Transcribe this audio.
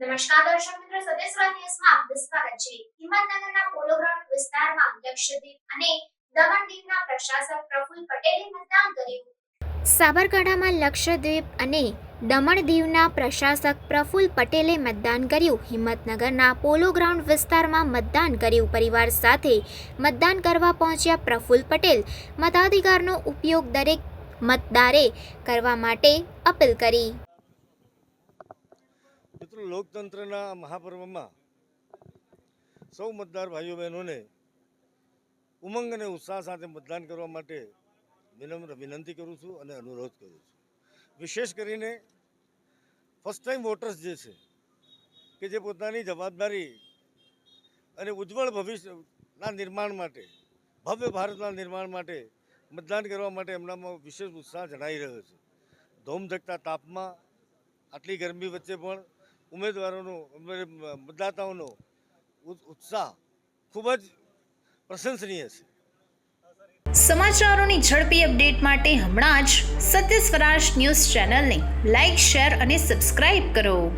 નમસ્કાર દર્શક મિત્રો સદેશરા ન્યૂઝમાં આપનું સ્વાગત છે. હિંમતનગરના પોલો વિસ્તારમાં લક્ષદ્વીપ અને દમણ દીવના પ્રશાસક પ્રફુલ પટેલે મતદાન કર્યું. સાબરકાંઠામાં લક્ષદ્વીપ અને દમણ દીવના પ્રશાસક પ્રફુલ પટેલે મતદાન કર્યું. હિંમતનગરના પોલો ગ્રાઉન્ડ વિસ્તારમાં મતદાન કર્યું. પરિવાર સાથે મતદાન કરવા પહોંચ્યા પ્રફુલ પટેલ. મતાધિકારનો ઉપયોગ દરેક મતદારે કરવા માટે અપીલ કરી. મિત્રો લોકતંત્રના મહાપર્વમાં સૌ મતદાર ભાઈઓ બહેનોને ઉમંગ અને ઉત્સાહ સાથે મતદાન કરવા માટે વિનમ્ર વિનંતી કરું છું અને અનુરોધ કરું છું. વિશેષ કરીને ફર્સ્ટ ટાઈમ વોટર્સ જે છે, કે જે પોતાની જવાબદારી અને ઉજ્જવળ ભવિષ્યના નિર્માણ માટે, ભવ્ય ભારતના નિર્માણ માટે મતદાન કરવા માટે એમનામાં વિશેષ ઉત્સાહ જણાઈ રહ્યો છે. ધોમધકતા તાપમાં આટલી ગરમી વચ્ચે પણ ઉમેદવારોનો ઉમે- મતદાતાઓનો ઉત્સાહ ખૂબ જ પ્રશંસનીય છે. સમાચારોની ઝડપી અપડેટ માટે હમણાં જ સત્ય સ્વરાજ ન્યૂઝ ચેનલને લાઇક શેર અને સબસ્ક્રાઇબ કરો.